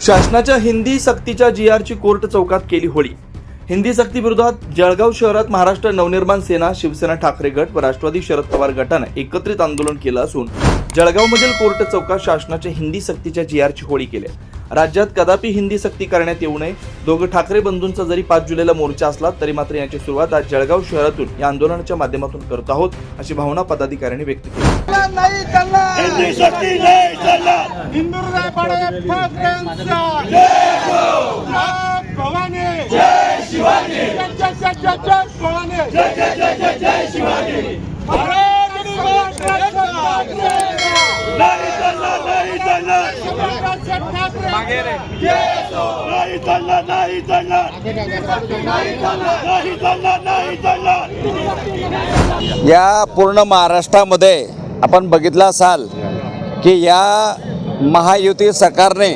शासनाच्या हिंदी सक्तीच्या जी आरची कोर्ट चौकात केली होळी. हिंदी सक्ती विरोधात जळगाव शहरात महाराष्ट्र नवनिर्माण सेना शिवसेना ठाकरे गट व राष्ट्रवादी शरद पवार गटानं एकत्रित आंदोलन केलं असून जळगावमधील कोर्ट चौकात शासनाच्या हिंदी सक्तीच्या जी आरची होळी केली राज्यात कदापि हिंदी सक्ती करण्यात येऊ नये. दोघं ठाकरे बंधूंचा जरी पाच जुलैला मोर्चा असला तरी मात्र याची सुरुवात आज जळगाव शहरातून या आंदोलनाच्या माध्यमातून करत आहोत अशी भावना पदाधिकाऱ्यांनी व्यक्त केली नाही चालणार हिंदी शक्ती नाही चालणार हिंदुराय बाळे ठाकरेंचा जय भवानी जय शिवाजी जय जय जय जय भवानी जय जय जय जय जय शिवाजी भारत महाराष्ट्र ठाकरे नाही चालणार नाही चालणार मागे रे. नाही चालणार नाही चालणार. नाही चालणार नाही चालणार या पूर्ण महाराष्ट्रामध्ये आपण बघितलं असाल की या महायुती सरकारने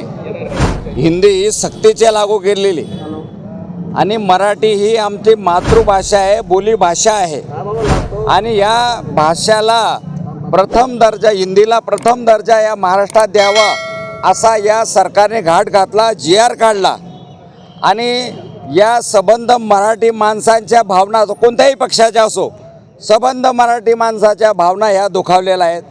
हिंदी ही सक्तीचे लागू केलेली. आणि मराठी ही आमची मातृभाषा आहे बोलीभाषा आहे. आणि या भाषाला प्रथम दर्जा हिंदीला प्रथम दर्जा या महाराष्ट्रात द्यावा असा या सरकारने घाट घातला जी आर काढला. आणि या सबंध मराठी माणसांच्या भावना कोणत्याही पक्षाच्या असो सबंध मराठी माणसाच्या भावना ह्या दुखावलेल्या आहेत.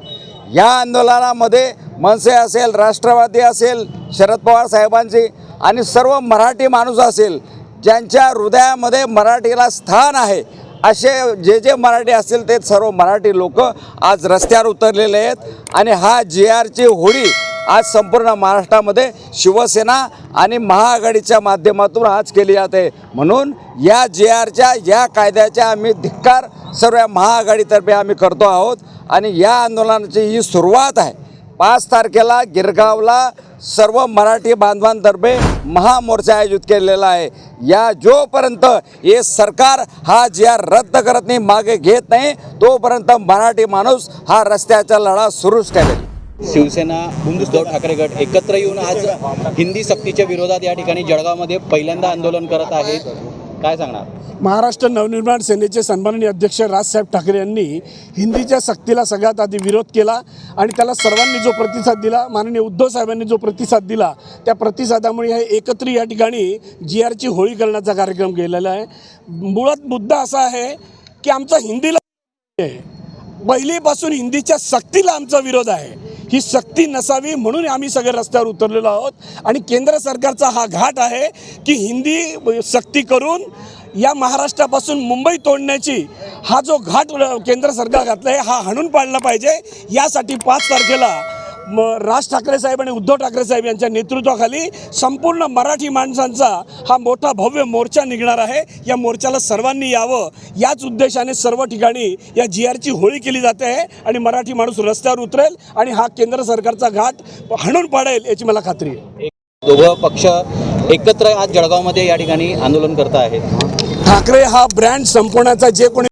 या आंदोलनामध्ये मनसे असेल राष्ट्रवादी असेल शरद पवार साहेबांची आणि सर्व मराठी माणूस असेल ज्यांच्या हृदयामध्ये मराठीला स्थान आहे असे जे जे मराठी असतील ते सर्व मराठी लोक आज रस्त्यावर उतरलेले आहेत. आणि हा जी आरची होळी आज संपूर्ण महाराष्ट्रामध्ये शिवसेना आणि महाआघाडीच्या माध्यमातून आज केली जाते. म्हणून या जे आरच्या या कायद्याच्या आम्ही धिक्कार सर्व महाआघाडीतर्फे आम्ही करतो आहोत. आणि या आंदोलनाची ही सुरुवात आहे. पाच तारखेला गिरगावला सर्व मराठी बांधवांतर्फे महामोर्चा आयोजित केलेला आहे. या जोपर्यंत हे सरकार हा जे आर रद्द करत नाही मागे घेत नाही तोपर्यंत मराठी माणूस हा रस्त्याचा लढा सुरूच करेल शिवसेना उद्धव ठाकरे गट एकत्र येऊन आज हिंदी सक्तीच्या विरोधात या ठिकाणी जळगावमध्ये पहिल्यांदा आंदोलन करत आहेत. काय सांगणार? महाराष्ट्र नवनिर्माण सेनेचे सन्माननीय अध्यक्ष राजसाहेब ठाकरे यांनी हिंदीच्या सक्तीला सगळ्यात आधी विरोध केला आणि त्याला सर्वांनी जो प्रतिसाद दिला माननीय उद्धव साहेबांनी जो प्रतिसाद दिला त्या प्रतिसादामुळे हे एकत्र या ठिकाणी जी आरची होळी करण्याचा कार्यक्रम केलेला आहे. मुळात मुद्दा असा आहे की आमचा हिंदीला आहे. पहिलीपासून हिंदीच्या सक्तीला आमचा विरोध आहे. ही सक्ती नसावी म्हणून आम्ही सगळे रस्त्यावर उतरलेलो आहोत. आणि केंद्र सरकारचा हा घाट आहे की हिंदी सक्ती करून या महाराष्ट्रापासून मुंबई तोडण्याची हा जो घाट केंद्र सरकार घातला आहे हा हाणून पाडला पाहिजे. यासाठी पाच तारखेला म राज ठाकरे साहेब आणि उद्धव ठाकरे साहेब यांच्या नेतृत्वाखाली संपूर्ण मराठी माणसांचा हा मोठा भव्य मोर्चा निघणार आहे. या मोर्चाला सर्वांनी यावं. याच उद्देशाने सर्व ठिकाणी या जी आरची होळी केली जाते आहे आणि मराठी माणूस रस्त्यावर उतरेल आणि हा केंद्र सरकारचा घाट हाणून पाडेल याची मला खात्री आहे. दोघं पक्ष एकत्र आज जळगावमध्ये या ठिकाणी आंदोलन करत आहेत. ठाकरे हा ब्रँड संपवण्याचा जे कोणी